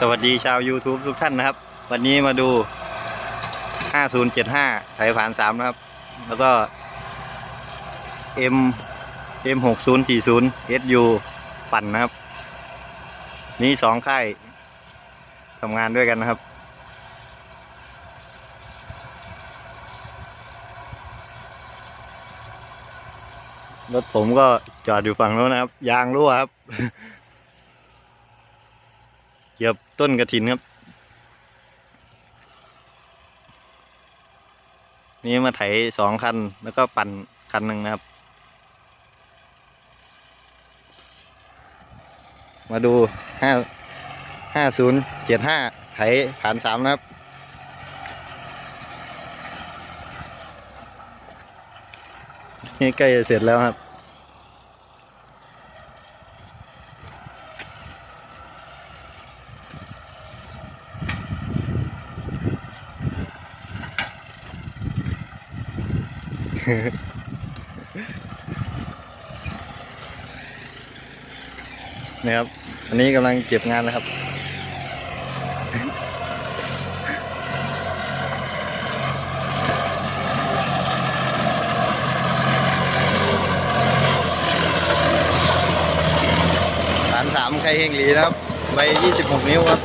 สวัสดีชาว YouTube ทุกท่านนะครับ วันนี้มาดู 5075 ไถผ่าน 3 นะครับ แล้วก็ M M 6040 SU ปั่นนะครับ นี่สองค่ายทำงานด้วยกันนะครับ รถผมก็จอดอยู่ฝั่งโน้นนะครับ ยางรั่วครับเหยียบ ต้นกระถินครับ นี่มาไถสองคัน แล้วก็ปั่นคันหนึ่งนะครับ มาดูห้าห้าศูนย์เจ็ดห้าไถผ่านสามนะครับนี่ใกล้จะเสร็จแล้วครับ นี่ครับ อันนี้กำลังเก็บงานนะครับ ฐานสามใครเฮงหลีนะครับใบยี่สิบหกนิ้วครับ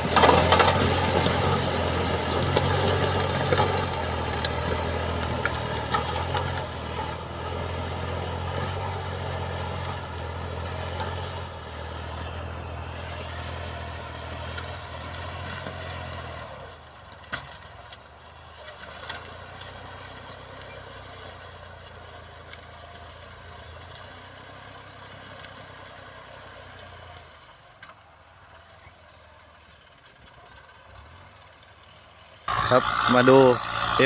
ครับ มาดู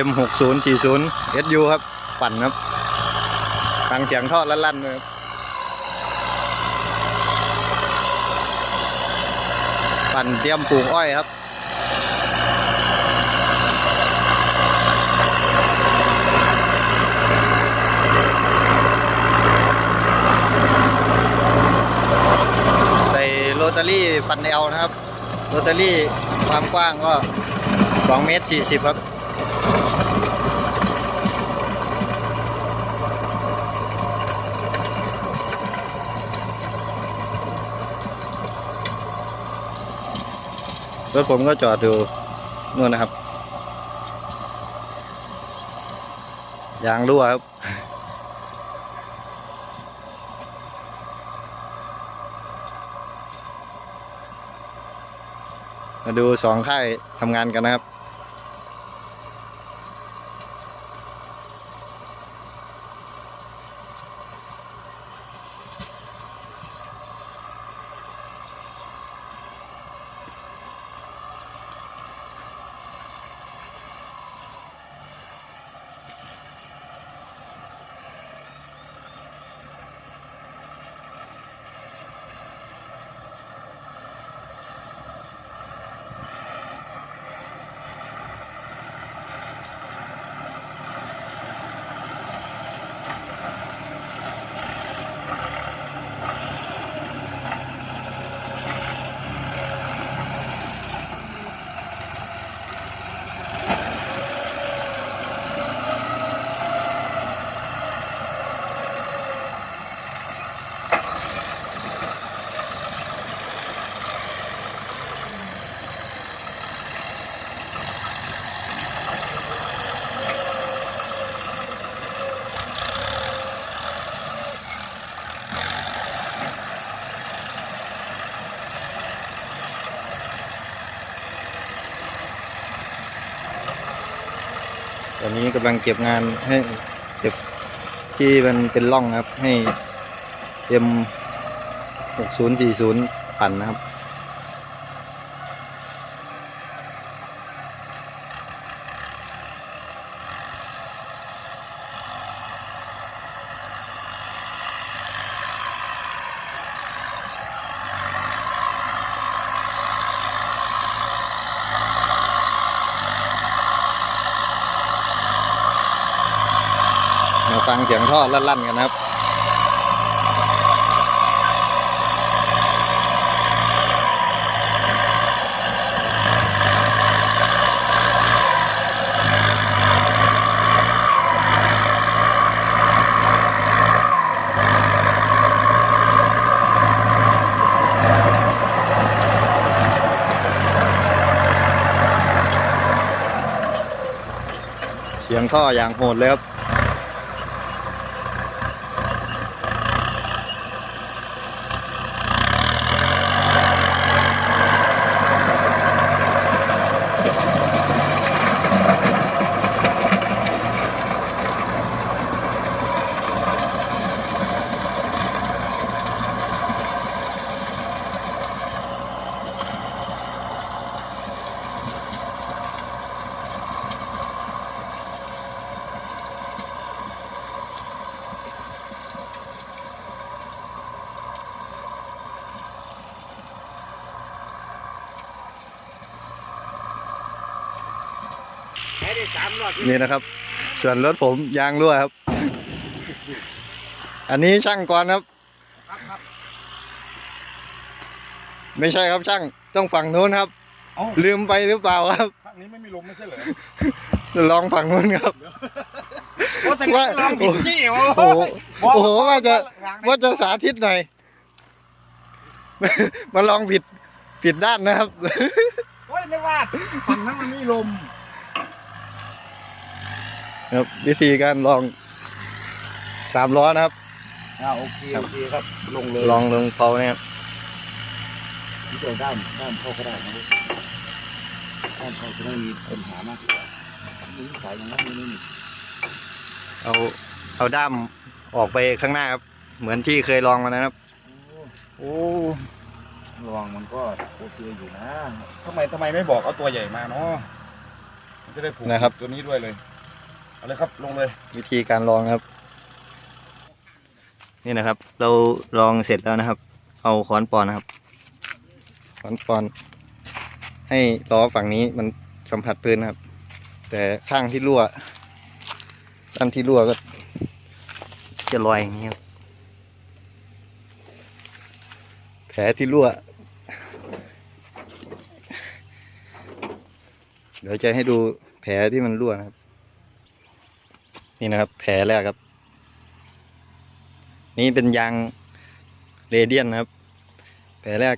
M 6 0 4 0 SU ครับ ปั่นครับฟังเสียงท่อลั่นๆเลยครับปั่นเตรียมปลูกอ้อยครับใส่โรตารี่ฟันเอลนะครับ โรตารี่ความกว้างก็ สองเมตรสี่สิบครับรถผมก็จอดอยู่นู่นนะครับยางรั่วครับ มาดูสองค่ายทำงานกันนะครับ ตอนนี้กำลังเก็บงานให้เก็บที่มันเป็นร่องครับ ให้เอ็มหกศูนย์สี่ศูนย์ปั่นนะครับาฟังเสียงท่อลั่นๆกันครับเสียงท่ออย่างโหดเลยครับ ได้สามรอบนี่นะครับ ส่วนรถผมยางรั่วครับ อันนี้ช่างก่อนครับครับครับ ไม่ใช่ครับช่างต้องฝั่งนู้นครับ เอ้าลืมไปหรือเปล่าครับข้างนี้ไม่มีลมไม่ใช่เหรอลองฝั่งนู้นครับ โอ้แต่ก็ลองผิดที่โอ้โอ้โหโอ้โหว่าจะว่าว่าจะสาธิตหน่อย มาลองผิดผิดด้านนะครับ โอ้ยไม่ว่าฝั่งนั้นมันมีลม ครับวิธีการลองสามล้อนะครับ อ่าโอเคโอเคครับ ลงเลยลองลงเพาเนี่ยครับที่ตัวด้ามด้ามเข้าก็ได้นะด้ามเข้าจะไม่มีปัญหามากมีสายอย่างนั้นนี่นี่เอาเอาด้ามออกไปข้างหน้าครับ เหมือนที่เคยลองมานะครับ โอ้ระวังมันก็โอเซียอยู่นะทำไมทำไมไม่บอกเอาตัวใหญ่มาเนาะมันจะได้ผูกนะครับ ตัวนี้ด้วยเลย เอาเลยครับลงเลย วิธีการลองครับ นี่นะครับ เราลองเสร็จแล้วนะครับ เอาค้อนปอนนะครับ ค้อนปอน ให้ล้อฝั่งนี้มันสัมผัสพื้นนะครับ แต่ข้างที่รั่วด้านที่รั่วก็ จะลอยอย่างนี้ครับแผลที่รั่ว เดี๋ยวจะให้ดูแผลที่มันรั่วนะครับ นี่นะครับ แผลแรกครับ นี่เป็นยางเรเดียนนะครับ แผลแรก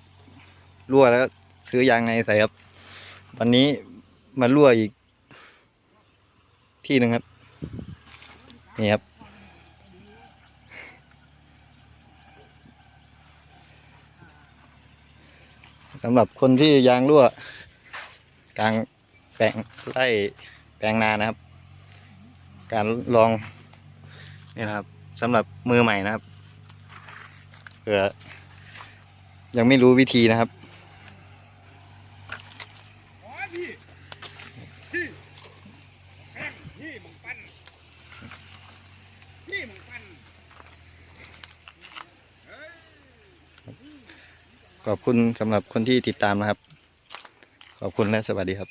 รั่วแล้ว ซื้อยางในใส่ครับ วันนี้มารั่วอีก ที่หนึ่งครับ นี่ครับ สำหรับคนที่ยางรั่ว กลางแปลงไร่แปลงนานะครับ การลองนี่นะครับสำหรับมือใหม่นะครับเผื่อยังไม่รู้วิธีนะครับขอบคุณสำหรับคนที่ติดตามนะครับ ขอบคุณและสวัสดีครับ